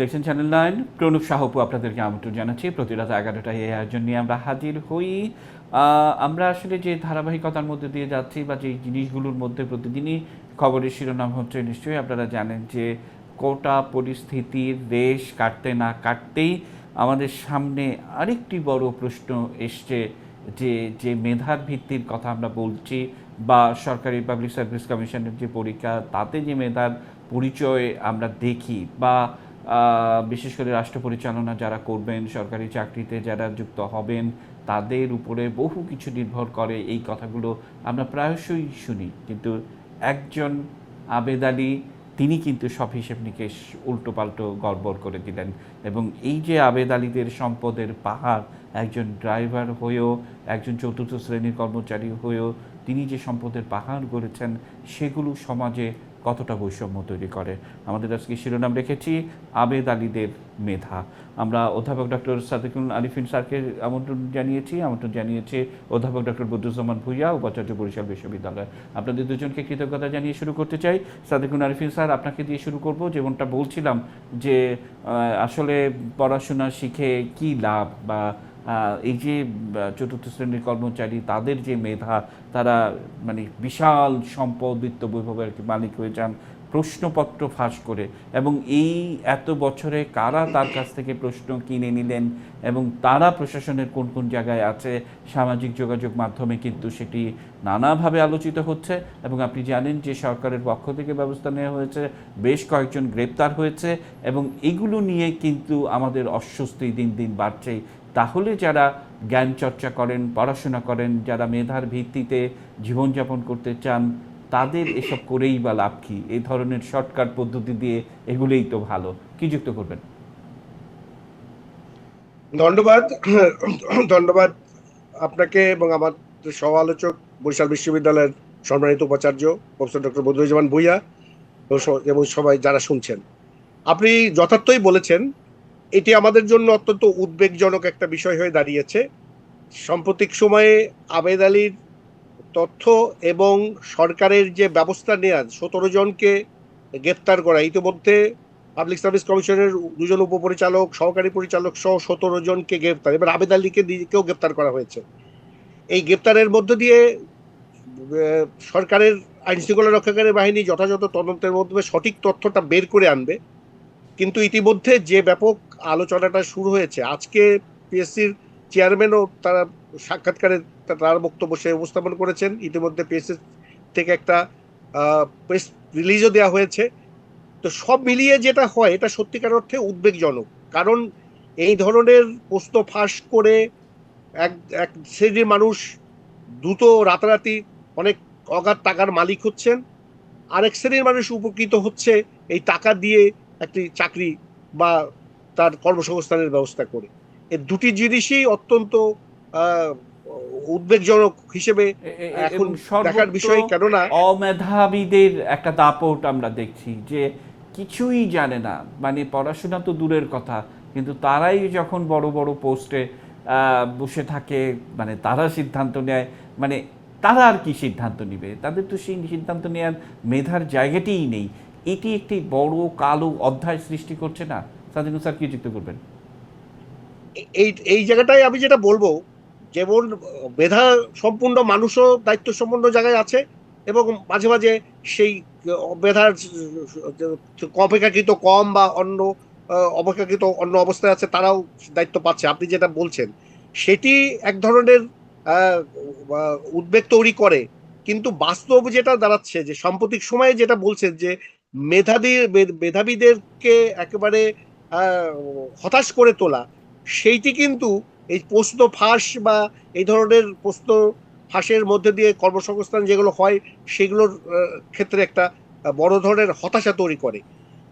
দেখছেন channel nine Pranab সাহপু আপনাদেরকে আমন্ত্রণ জানাচ্ছি। প্রতি রাত এগারোটায় এই আয়োজন নিয়ে আমরা হাজির হই। আমরা আসলে যে ধারাবাহিকতার মধ্যে দিয়ে যাচ্ছি বা যে জিনিসগুলোর মধ্যে প্রতিদিনই খবরের শিরোনাম হচ্ছে, নিশ্চয়ই আপনারা জানেন যে কোটা পরিস্থিতির দেশ কাটতে না কাটতেই আমাদের সামনে আরেকটি বড় প্রশ্ন এসছে যে যে মেধার ভিত্তির কথা আমরা বলছি বা সরকারি পাবলিক সার্ভিস কমিশনের যে পরীক্ষা, তাতে যে মেধার পরিচয় আমরা দেখি বা বিশেষ করে রাষ্ট্র পরিচালনা যারা করবেন, সরকারি চাকরিতে যারা যুক্ত হবেন, তাদের উপরে বহু কিছু নির্ভর করে এই কথাগুলো আমরা প্রায়শই শুনি। কিন্তু একজন আবেদ আলী তিনি কিন্তু সব হিসেব নিকেশ উল্টো পাল্টো গড়বড় করে দিলেন। এবং এই যে আবেদ আলীদের সম্পদের পাহাড়, একজন ড্রাইভার হয়েও, একজন চতুর্থ শ্রেণির কর্মচারী হয়েও, তিনি যে সম্পদের পাহাড় গড়েছেন, সেগুলো সমাজে কতটা বৈষম্য তৈরি করে। আমাদের আজকে শিরোনাম রেখেছি, আবেদ আলীদের মেধা। আমরা অধ্যাপক ডক্টর সাদিকুল আলিফিন স্যারকে আমন্ত্রণ জানিয়েছি। আমন্ত্রণ জানিয়েছে অধ্যাপক ডক্টর বদরুজ্জামান ভুইয়া, উপাচার্য বরিশাল বিশ্ববিদ্যালয়। আপনাদের দুজনকে কৃতজ্ঞতা জানিয়ে শুরু করতে চাই। সাদিকুল আলিফিন স্যার, আপনাকে দিয়ে শুরু করব যেমনটা বলছিলাম যে আসলে পড়াশোনা শিখে কি লাভ বা এই যে চতুর্থ শ্রেণির কর্মচারী, তাদের যে মেধা, তারা মানে বিশাল সম্পদ বিত্ত বৈভবের মালিক হয়ে যান, প্রশ্নপত্র ফাঁস করে। এবং এই এত বছরে কারা তার কাছ থেকে প্রশ্ন কিনে নিলেন এবং তারা প্রশাসনের কোন কোন জায়গায় আছে, সামাজিক যোগাযোগ মাধ্যমে কিন্তু সেটি নানাভাবে আলোচিত হচ্ছে। এবং আপনি জানেন যে সরকারের পক্ষ থেকে ব্যবস্থা নেওয়া হয়েছে, বেশ কয়েকজন গ্রেপ্তার হয়েছে এবং এগুলো নিয়ে কিন্তু আমাদের অস্বস্তি দিন দিন বাড়ছে তাহলে যারা জ্ঞান চর্চা করেন, পড়াশোনা করেন, যারা মেধার ভিত্তিতে জীবনযাপন করতে চান, তাদের এসব করেই বা লাভ কি? এই ধরনের শর্টকাট পদ্ধতি দিয়ে এগুলোই তো ভালো। কি যুক্ত করবেন? ধন্যবাদ। ধন্যবাদ আপনাকে এবং আমার সহ আলোচক বরিশাল বিশ্ববিদ্যালয়ের সম্মানিত উপাচার্য, প্রফেসর ডক্টর বদরুজ্জামান ভুইয়া এবং সবাই যারা শুনছেন। আপনি যথার্থই বলেছেন এটি আমাদের জন্য অত্যন্ত উদ্বেগজনক একটা বিষয় হয়ে দাঁড়িয়েছে। সাম্প্রতিক সময়ে আবেদ আলীর তথ্য এবং সরকারের যে ব্যবস্থা নেওয়া সতেরো জনকে গ্রেপ্তার করা, ইতিমধ্যে পাবলিক সার্ভিস কমিশনের দুজন উপপরিচালক, সহকারী পরিচালক সহ সতেরো জনকে গ্রেপ্তার, এবার আবেদ আলীকে নিজেকেও গ্রেপ্তার করা হয়েছে। এই গ্রেপ্তারের মধ্য দিয়ে সরকারের আইন শৃঙ্খলা রক্ষাকারী বাহিনী যথাযথ তদন্তের মাধ্যমে সঠিক তথ্যটা বের করে আনবে। কিন্তু ইতিমধ্যে যে ব্যাপক আলোচনাটা শুরু হয়েছে, আজকে পিএসসির চেয়ারম্যানও তারা সাক্ষাৎকারে তার বক্তব্য সে উপস্থাপন করেছেন। ইতিমধ্যে পিএসসি থেকে একটা প্রেস রিলিজও দেওয়া হয়েছে। তো সব মিলিয়ে যেটা হয়, এটা সত্যিকার অর্থে উদ্বেগজনক। কারণ এই ধরনের প্রশ্ন ফাঁস করে এক এক শ্রেণির মানুষ দ্রুত রাতারাতি অনেক অগাধ টাকার মালিক হচ্ছেন। আরেক শ্রেণির মানুষ উপকৃত হচ্ছে এই টাকা দিয়ে একটি চাকরি বা তার কর্মসংস্থানের ব্যবস্থা করে। এই দুটি জিনিসই অত্যন্ত উদ্বেগজনক হিসেবে এ- এ- এখন দেখার বিষয় কেননা অমেধাবীদের একটা দাপট আমরা দেখছি যে কিছুই জানে না। মানে পড়াশোনা তো দূরের কথা কিন্তু তারাই যখন বড় বড় পোস্টে বসে থাকে মানে তারা সিদ্ধান্ত নেয় মানে তারা আর কি সিদ্ধান্ত নেবে? তাদের তো সেই সিদ্ধান্ত নেওয়ার মেধার জায়গাটিই নেই। এটি একটি বড় কালো অধ্যায় সৃষ্টি করছে না? সাদিনু স্যার, কি যুক্ত করবেন? এই এই জায়গাটায় আমি যেটা বলব, যেমন মেধা সম্পূর্ণ মানুষও দায়িত্ব সম্পন্ন জায়গায় আছে এবং মাঝে মাঝে সেই মেধার অপেক্ষাকৃত কম বা অন্য অপেক্ষাকৃত অন্য অবস্থায় আছে, তারাও দায়িত্ব পাচ্ছে। আপনি যেটা বলছেন, সেটি এক ধরনের উদ্বেগ তৈরি করে। কিন্তু বাস্তব যেটা দাঁড়াচ্ছে, যে সাম্প্রতিক সময়ে যেটা বলছেন যে মেধাবী মেধাবীদেরকে একেবারে হতাশ করে তোলা, সেইটি কিন্তু এই প্রশ্ন ফাঁস বা এই ধরনের প্রশ্ন ফাঁসের মধ্যে দিয়ে কর্মসংস্থান যেগুলো হয়, সেগুলোর ক্ষেত্রে একটা বড় ধরনের হতাশা তৈরি করে।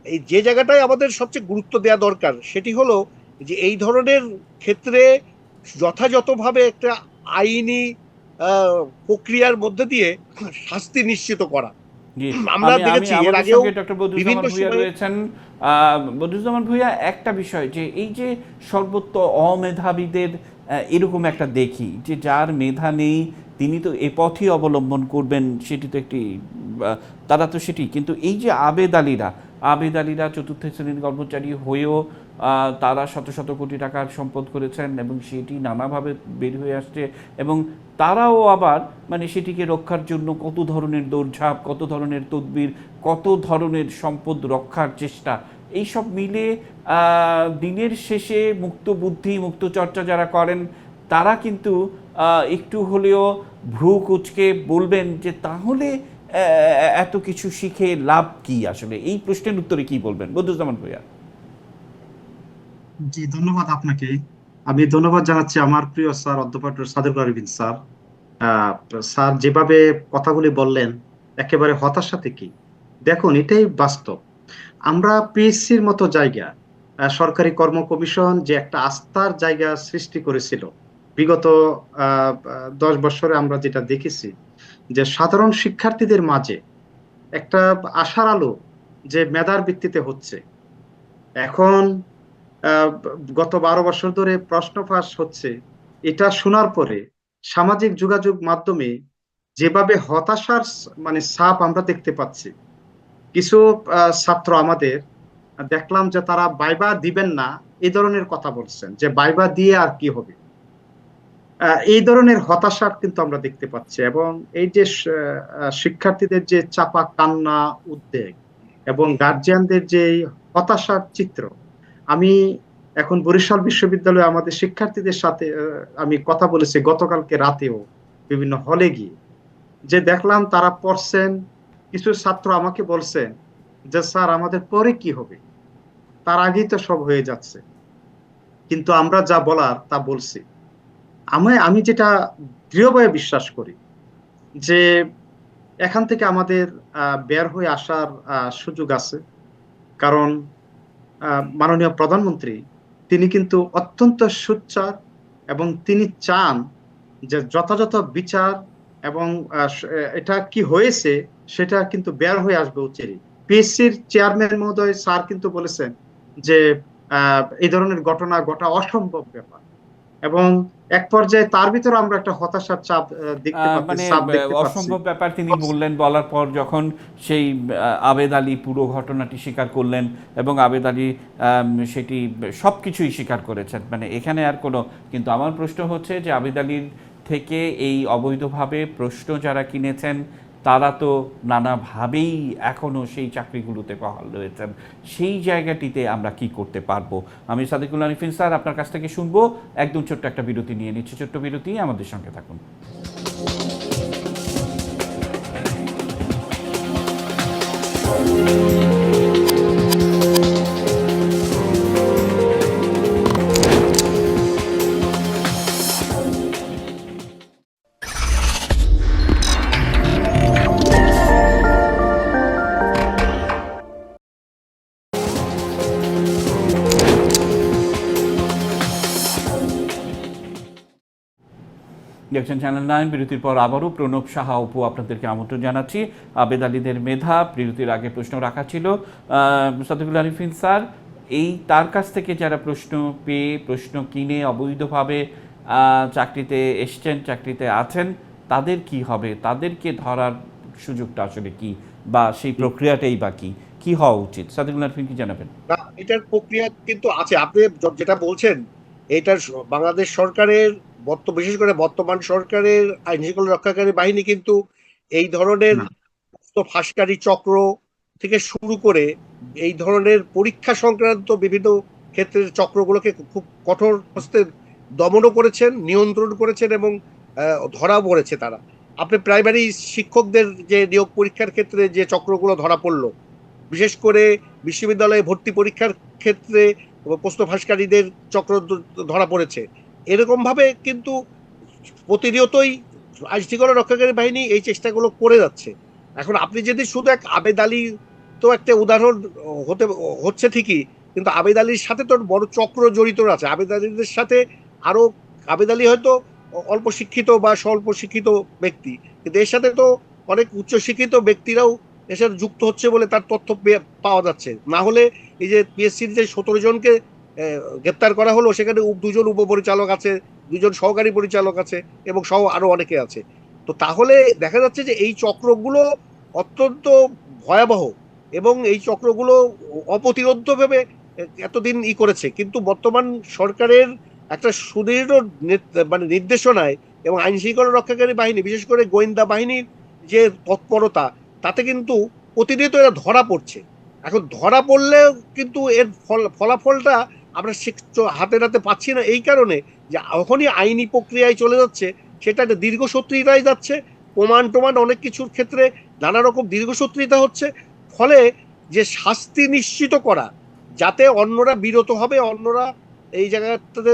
এই যে জায়গাটায় আমাদের সবচেয়ে গুরুত্ব দেওয়া দরকার, সেটি হলো যে এই ধরনের ক্ষেত্রে যথাযথভাবে একটা আইনি প্রক্রিয়ার মধ্যে দিয়ে শাস্তি নিশ্চিত করা। আমরা আমি- আমি দেখেছি এর আগেও ডক্টর বদরুজ্জামান ভূঁইয়া রয়েছেন। বদরুজ্জামান ভূঁইয়া একটা বিষয় যে এই যে সর্বত্র অমেধাবীদের এরকম একটা দেখি যে যার মেধা নেই তিনি তো এ পথই অবলম্বন করবেন সেটি তো একটি তারা তো সেটি। কিন্তু এই যে আবেদ আলীরা আবেদ আলীরা চতুর্থ শ্রেণির কর্মচারী হয়েও তারা শত শত কোটি টাকার সম্পদ করেছেন এবং সেটি নানাভাবে বের হয়ে আসছে এবং তারাও আবার মানে সেটিকে রক্ষার জন্য কত ধরনের দৌড়ঝাঁপ, কত ধরনের তদবির, কত ধরনের সম্পদ রক্ষার চেষ্টা, এইসব মিলে দিনের শেষে মুক্ত বুদ্ধি, মুক্ত চর্চা যারা করেন, তারা কিন্তু একটু হলেও ভ্রু কুচকে বলবেন যে তাহলে এত কিছু শিখে লাভ কি আসলে? এই প্রশ্নের উত্তরে কি বলবেন? বদুজ্জামান ভূঁইয়া। জি, ধন্যবাদ আপনাকে। আমি ধন্যবাদ জানাচ্ছি আমার প্রিয় স্যার, অধ্যাপক আরিফিন স্যার। স্যার যেভাবে কথাগুলি বললেন, একেবারে হতাশা থেকে। দেখুন, এটাই বাস্তব। আমরা পিএসসির মতো জায়গা সরকারি কর্ম কমিশন যে একটা আস্থার জায়গা সৃষ্টি করেছিল। বিগত দশ বছরে আমরা যেটা দেখেছি, যে সাধারণ শিক্ষার্থীদের মাঝে একটা আশার আলো যে মেধার ভিত্তিতে হচ্ছে। এখন গত বারো বছর ধরে প্রশ্ন ফাঁস হচ্ছে। এটা শোনার পরে সামাজিক যোগাযোগ মাধ্যমে যেভাবে হতাশার মানে সাপ আমরা দেখতে পাচ্ছি, কিছু ছাত্র আমাদের দেখলাম যে তারা বাইবা দিবেন না এই ধরনের কথা বলছেন যে বাইবা দিয়ে আর কি হবে। এই ধরনের হতাশা কিন্তু আমরা দেখতে পাচ্ছি এবং এই যে শিক্ষার্থীদের যে চাপা কান্না, উদ্বেগ এবং গার্জিয়ানদের যে হতাশার চিত্র আমি এখন বরিশাল বিশ্ববিদ্যালয়ে আমাদের শিক্ষার্থীদের সাথে আমি কথা বলেছি গতকালকে রাতেও বিভিন্ন হলে গিয়ে। যে দেখলাম তারা পড়ছেন, কিছু ছাত্র আমাকে বলছেন যে, স্যার, আমাদের পরে কি হবে? তার আগেই তো সব হয়ে যাচ্ছে। কিন্তু আমরা যা বলার তা বলছি। আমি আমি যেটা দৃঢ়ভাবে বিশ্বাস করি যে, এখান থেকে আমাদের বের হয়ে আসার সুযোগ আছে। কারণ মাননীয় প্রধানমন্ত্রী, তিনি কিন্তু অত্যন্ত সুচ্চার এবং তিনি চান যে যথাযথ বিচার এবং এটা কি হয়েছে সেটা কিন্তু বের হয়ে আসবে উচিত। পিএসসির চেয়ারম্যান মহোদয় স্যার কিন্তু বলেছেন যে এই ধরনের ঘটনা ঘটা অসম্ভব ব্যাপার। এবং এক পর্যায়ে তার ভিতরে আমরা একটা হতাশার চাপ দেখতে পাচ্ছি মানে দেখতে পাচ্ছি। অসম্ভব ব্যাপার তিনি বললেন বলার পর যখন সেই আবেদ আলী পুরো ঘটনাটি স্বীকার করলেন এবং আবেদ আলী সেটি সব কিছুই স্বীকার করেছেন। মানে এখানে আর কোনো কিন্তু আমার প্রশ্ন হচ্ছে যে আবেদ আলীর থেকে এই অবৈধভাবে প্রশ্ন যারা কিনেছেন তারা তো নানাভাবেই এখনও সেই চাকরিগুলোতে বহাল রয়েছেন। সেই জায়গাটিতে আমরা কি করতে পারব? আমি সাদিকুল আরিফিন স্যার, আপনার কাছ থেকে শুনব। একদম ছোট্ট একটা বিরতি নিয়ে নিচ্ছি। ছোট্ট বিরতি, আমাদের সঙ্গে থাকুন। দেখছেন চ্যানেল নাইন, বিরতির পর আবারও প্রণব সাহা অপু আপনাদেরকে আমন্ত্রণ জানাচ্ছি। আবেদ আলীদের মেধা, বিরতির আগে প্রশ্ন রাখা ছিল। সাদিকুল আরিফিন স্যার, এই তার কাছ থেকে যারা প্রশ্ন পেয়ে, প্রশ্ন কিনে অবৈধভাবে চাকরিতে এসছেন, চাকরিতে আছেন, তাদের কি হবে? তাদেরকে ধরার সুযোগটা আসলে কি? বা সেই প্রক্রিয়াটাই বা কি? কি হওয়া উচিত? সাদিকুল আরিফিন কি জানাবেন? এটার প্রক্রিয়া কিন্তু আছে। আপনি যেটা বলছেন, এটার স- বাংলাদেশ সরকারের বর্ত বিশেষ করে বর্তমান সরকারের আইন শৃঙ্খলা রক্ষাকারী বাহিনী কিন্তু এই ধরনের। ফাঁসকারী চক্র থেকে শুরু করে এই ধরনের পরীক্ষা সংক্রান্ত বিভিন্ন ক্ষেত্রের চক্রগুলোকে খুব কঠোর হস্তে দমনও করেছেন নিয়ন্ত্রণ করেছেন এবং ধরাও পড়েছে তারা আপনি প্রাইমারি শিক্ষকদের যে নিয়োগ পরীক্ষার ক্ষেত্রে যে চক্রগুলো ধরা পড়ল বিশেষ করে বিশ্ববিদ্যালয়ে ভর্তি পরীক্ষার ক্ষেত্রে প্রশ্ন ফাঁসকারীদের চক্র ধরা পড়েছে এরকম ভাবে কিন্তু প্রতিনিয়তই আইন শৃঙ্খলা রক্ষাকারী বাহিনী এই চেষ্টাগুলো করে যাচ্ছে। এখন আপনি যদি শুধু এক আবেদ আলী তো একটা উদাহরণ হতে হচ্ছে ঠিকই, কিন্তু আবেদ আলীর সাথে তো বড় চক্র জড়িত আছে। আবেদ আলীদের সাথে আরও, আবেদ আলী হয়তো অল্প শিক্ষিত বা স্বল্প শিক্ষিত ব্যক্তি, কিন্তু এর সাথে তো অনেক উচ্চ শিক্ষিত ব্যক্তিরাও এর সাথে যুক্ত হচ্ছে বলে তার তথ্য পাওয়া যাচ্ছে। না হলে এই যে পিএসসির যে সতেরো জনকে গ্রেপ্তার করা হলো, সেখানে দুজন উপপরিচালক আছে, দুজন সহকারী পরিচালক আছে, এবং সহ আরও অনেকে আছে। তো তাহলে দেখা যাচ্ছে যে এই চক্রগুলো অত্যন্ত ভয়াবহ, এবং এই চক্রগুলো অপ্রতিরোধ্যভাবে এতদিন ই করেছে। কিন্তু বর্তমান সরকারের একটা সুদৃঢ় মানে নির্দেশনায় এবং আইন শৃঙ্খলা রক্ষাকারী বাহিনী, বিশেষ করে গোয়েন্দা বাহিনীর যে তৎপরতা, তাতে কিন্তু প্রতিনিয়ত এরা ধরা পড়ছে। এখন ধরা পড়লেও কিন্তু এর ফল ফলাফলটা আমরা সে হাতে নাতে পাচ্ছি না এই কারণে যে যখনই আইনি প্রক্রিয়ায় চলে যাচ্ছে সেটা একটা দীর্ঘসূত্রিতায় যাচ্ছে, প্রমাণ টমান অনেক কিছুর ক্ষেত্রে নানা রকম দীর্ঘসূত্রিতা হচ্ছে, ফলে যে শাস্তি নিশ্চিত করা, যাতে অন্যরা বিরত হবে, অন্যরা এই জায়গাটাতে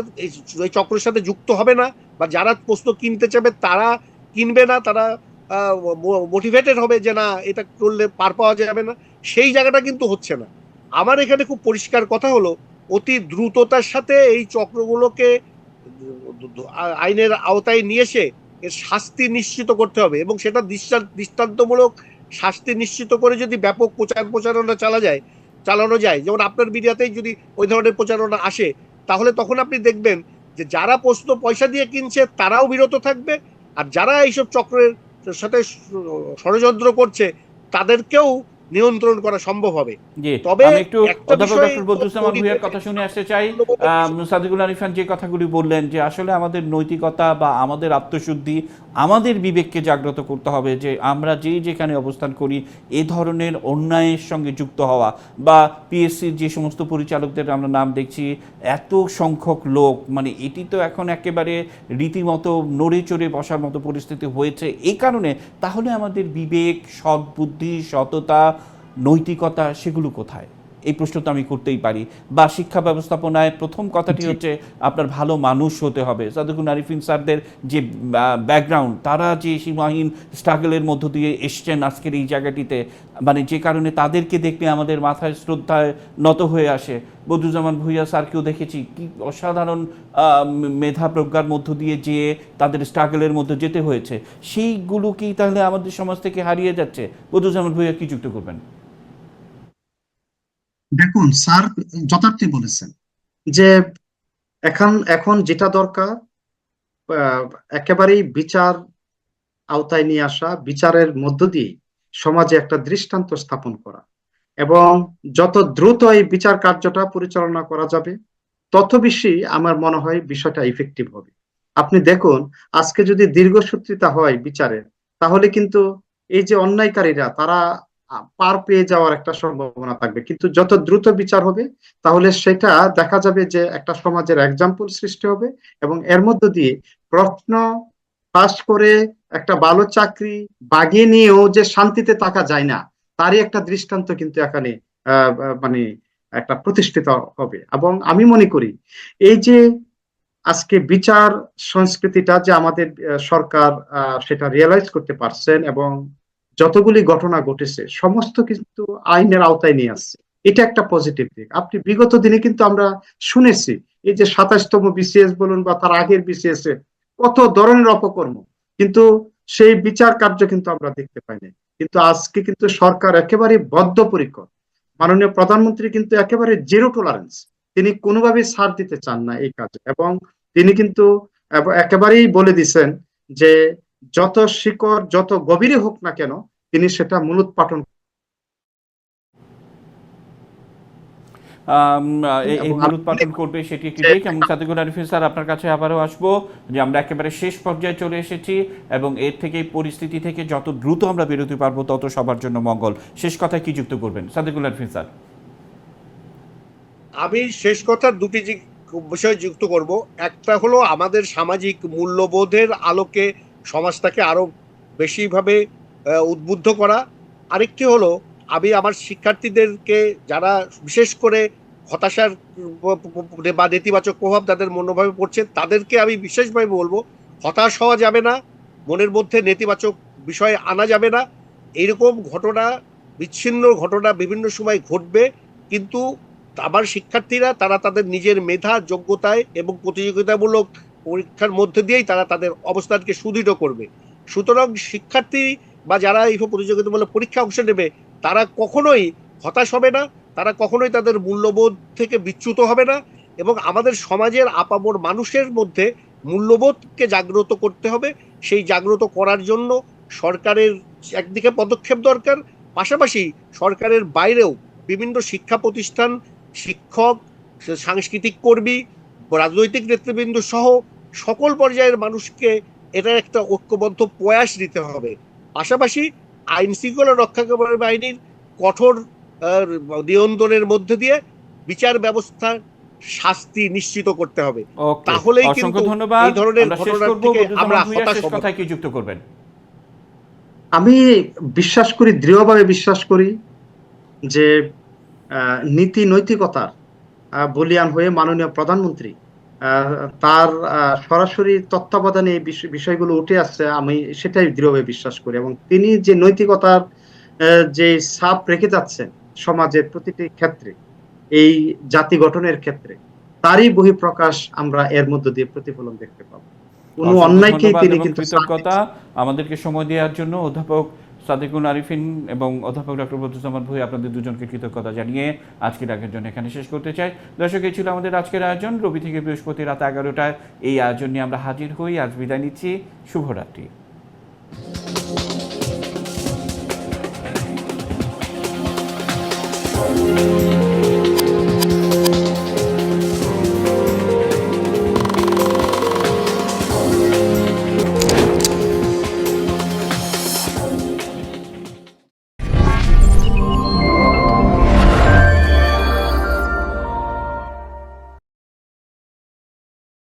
এই চক্রের সাথে যুক্ত হবে না, বা যারা প্রশ্ন কিনতে চাবে তারা কিনবে না, তারা মোটিভেটেড হবে যে না, এটা করলে পার পাওয়া যাবে না, সেই জায়গাটা কিন্তু হচ্ছে না। আমার এখানে খুব পরিষ্কার কথা হলো অতি দ্রুততার সাথে এই চক্রগুলোকে আইনের আওতায় নিয়ে এসে এর শাস্তি নিশ্চিত করতে হবে এবং সেটা দৃষ্টান্তমূলক শাস্তি নিশ্চিত করে যদি ব্যাপক প্রচার প্রচারণা চালা যায়, চালানো যায়, যেমন আপনার মিডিয়াতেই যদি ওই ধরনের প্রচারণা আসে, তাহলে তখন আপনি দেখবেন যে যারা প্রশ্ন পয়সা দিয়ে কিনছে, তারাও বিরত থাকবে, আর যারা এইসব চক্রের সাথে ষড়যন্ত্র করছে, তাদেরকেও নিয়ন্ত্রণ করা সম্ভব হবে। জি তবে আমি একটু অধ্যাপক ডক্টর বদরুজ্জামান ভূঁইয়ার কথা শুনে আসতে চাই। সাদিকুল আরিফান যে কথাগুলি বললেন যে আসলে আমাদের নৈতিকতা বা আমাদের আত্মশুদ্ধি আমাদের বিবেককে জাগ্রত করতে হবে যে আমরা যেই যেখানে অবস্থান করি এ ধরনের অন্যায়ের সঙ্গে যুক্ত হওয়া বা পিএসসির যে সমস্ত পরিচালকদের আমরা নাম দেখছি এত সংখ্যক লোক মানে এটি তো এখন একেবারে রীতিমতো নড়ে চড়ে বসার মতো পরিস্থিতি হয়েছে এই কারণে তাহলে আমাদের বিবেক সৎ বুদ্ধি সততা নৈতিকতা সেগুলো কোথায়? এই প্রশ্ন তো আমি করতেই পারি। বা শিক্ষা ব্যবস্থাপনায় প্রথম কথাটি হচ্ছে আপনার ভালো মানুষ হতে হবে। সাদুকুন আরিফিন স্যারদের যে ব্যাকগ্রাউন্ড তারা যে সীমাহীন স্ট্রাগলের মধ্য দিয়ে এসছেন আজকের এই জায়গাটিতে মানে যে কারণে তাদেরকে দেখলে আমাদের মাথায় শ্রদ্ধায় নত হয়ে আসে। বদরুজ্জামান ভুইয়া স্যারকেও দেখেছি কি অসাধারণ মেধা প্রজ্ঞার মধ্য দিয়ে যে তাদের স্ট্রাগলের মধ্যে যেতে হয়েছে। সেইগুলো কি তাহলে আমাদের সমাজ থেকে হারিয়ে যাচ্ছে। বদরুজ্জামান ভুইয়া কি যুক্ত করবেন? দেখুন, স্যার যথার্থই বলেছেন যে এখন এখন যেটা দরকার একেবারেই বিচার আওতায় নিয়ে আসা, বিচারের মধ্য দিয়ে সমাজে একটা দৃষ্টান্ত স্থাপন করা এবং যত দ্রুত এই বিচার কার্যটা পরিচালনা করা যাবে, তত বেশি আমার মনে হয় বিষয়টা ইফেক্টিভ হবে। আপনি দেখুন, আজকে যদি দীর্ঘসূত্রিতা হয় বিচারের, তাহলে কিন্তু এই যে অন্যায়কারীরা, তারা পার পেয়ে যাওয়ার একটা সম্ভাবনা থাকবে। কিন্তু যত দ্রুত বিচার হবে, তাহলে সেটা দেখা যাবে যে একটা সমাজের এক্সাম্পল সৃষ্টি হবে এবং এর মধ্য দিয়ে প্রশ্ন পাস করে একটা ভালো চাকরি বাগিয়ে নিয়েও যে শান্তিতে থাকা যায় না, তারই একটা দৃষ্টান্ত কিন্তু এখানে মানে একটা প্রতিষ্ঠিত হবে। এবং আমি মনে করি এই যে আজকে বিচার সংস্কৃতিটা যে আমাদের সরকার সেটা রিয়েলাইজ করতে পারছেন এবং যতগুলি ঘটনা ঘটেছে, সমস্ত কিন্তু আইনের আওতায় নিয়ে আসছে। এটা একটা পজিটিভ দিক। আপনি বিগত দিনে কিন্তু আমরা শুনেছি, এই যে সাতাশতম বিসিএস বলুন বা তার আগের বিসিএস এ কত ধরনের অপকর্ম, কিন্তু সেই বিচার কার্য কিন্তু আমরা দেখতে পাইনি। কিন্তু আজকে কিন্তু সরকার একেবারে বদ্ধপরিকর। মাননীয় প্রধানমন্ত্রী কিন্তু একেবারে জিরো টলারেন্স তিনি কোনোভাবেই ছাড় দিতে চান না এই কাজে। এবং তিনি কিন্তু একেবারেই বলে দিছেন যে যত শিকড় যত গভীরে হোক না কেন তিনি সেটা মূলোৎপাটন আম, এই মূলোৎপাটন করবে সেটি একটি দিক এবং সাদিকুল আরিফিন স্যার আপনার কাছে আবারও আসব যে আমরা একেবারে শেষ পর্যায়ে চলে এসেছি এবং এর থেকে পরিস্থিতি থেকে যত দ্রুত আমরা বেরোতে পারব তত সবার জন্য মঙ্গল। শেষ কথায় কি যুক্ত করবেন? সাদিকুল আরিফিন স্যার। আমি শেষ কথা দুটি বিষয় যুক্ত করব। একটা হলো আমাদের সামাজিক মূল্যবোধের আলোকে সমাজটাকে আরও বেশিভাবে উদ্বুদ্ধ করা। আরেকটি হলো, আমি আমার শিক্ষার্থীদেরকে যারা বিশেষ করে হতাশার বা নেতিবাচক প্রভাব তাদের মনোভাবে পড়ছে, তাদেরকে আমি বিশেষভাবে বলব, হতাশ হওয়া যাবে না, মনের মধ্যে নেতিবাচক বিষয় আনা যাবে না। এরকম ঘটনা, বিচ্ছিন্ন ঘটনা বিভিন্ন সময় ঘটবে, কিন্তু আমার শিক্ষার্থীরা, তারা তাদের নিজের মেধা, যোগ্যতায় এবং প্রতিযোগিতামূলক পরীক্ষার মধ্যে দিয়েই তারা তাদের অবস্থানকে সুদৃঢ় করবে। সুতরাং শিক্ষার্থী বা যারা এই প্রতিযোগিতামূলক পরীক্ষা অংশ নেবে, তারা কখনোই হতাশ হবে না, তারা কখনোই তাদের মূল্যবোধ থেকে বিচ্যুত হবে না এবং আমাদের সমাজের আপামর মানুষের মধ্যে মূল্যবোধকে জাগ্রত করতে হবে। সেই জাগ্রত করার জন্য সরকারের একদিকে পদক্ষেপ দরকার, পাশাপাশি সরকারের বাইরেও বিভিন্ন শিক্ষা প্রতিষ্ঠান, শিক্ষক, সাংস্কৃতিক কর্মী রাজনৈতিক নেতৃবৃন্দ সহ সকল পর্যায়ের মানুষকে এটার একটা ঐক্যবদ্ধ প্রয়াস নিতে হবে। পাশাপাশি আইন শৃঙ্খলা রক্ষাকারী বাহিনীর কঠোর নিয়ন্ত্রণের মধ্যে দিয়ে বিচার ব্যবস্থার শাস্তি নিশ্চিত করতে হবে। তাহলেই কিন্তু এই ধরনের ঘটনার থেকে আমরা হতাশ হব। কি যুক্ত করবেন? আমি বিশ্বাস করি দৃঢ়ভাবে বিশ্বাস করি যে আহ, নীতি নৈতিকতার বলিয়ান হয়ে মাননীয় প্রধানমন্ত্রী তার সরাসরি তত্ত্বাবধানে এই বিষয়গুলো উঠে আসছে আমি সেটাই দৃঢ়ভাবে বিশ্বাস করি এবং তিনি যে নৈতিকতার যে ছাপ রেখে যাচ্ছেন সমাজের প্রতিটি ক্ষেত্রে এই জাতি গঠনের ক্ষেত্রে তারই বহিঃপ্রকাশ আমরা এর মধ্য দিয়ে প্রতিফলন দেখতে পাবো। কোনো অন্যায়কেই তিনি কিন্তু কৃতজ্ঞতা আমাদেরকে সময় দেওয়ার জন্য অধ্যাপক সাদিকুল আরিফিন এবং অধ্যাপক ডক্টর বদুজ্জামান ভুঁই আপনাদের দুজনকে কৃতজ্ঞতা জানিয়ে আজকের আগের জন্য এখানে শেষ করতে চাই। দর্শক, এই ছিল আমাদের আজকের আয়োজন। রবি থেকে বৃহস্পতি রাত এগারোটায় এই আয়োজন নিয়ে আমরা হাজির হই। আজ বিদায় নিচ্ছি। শুভরাত্রি।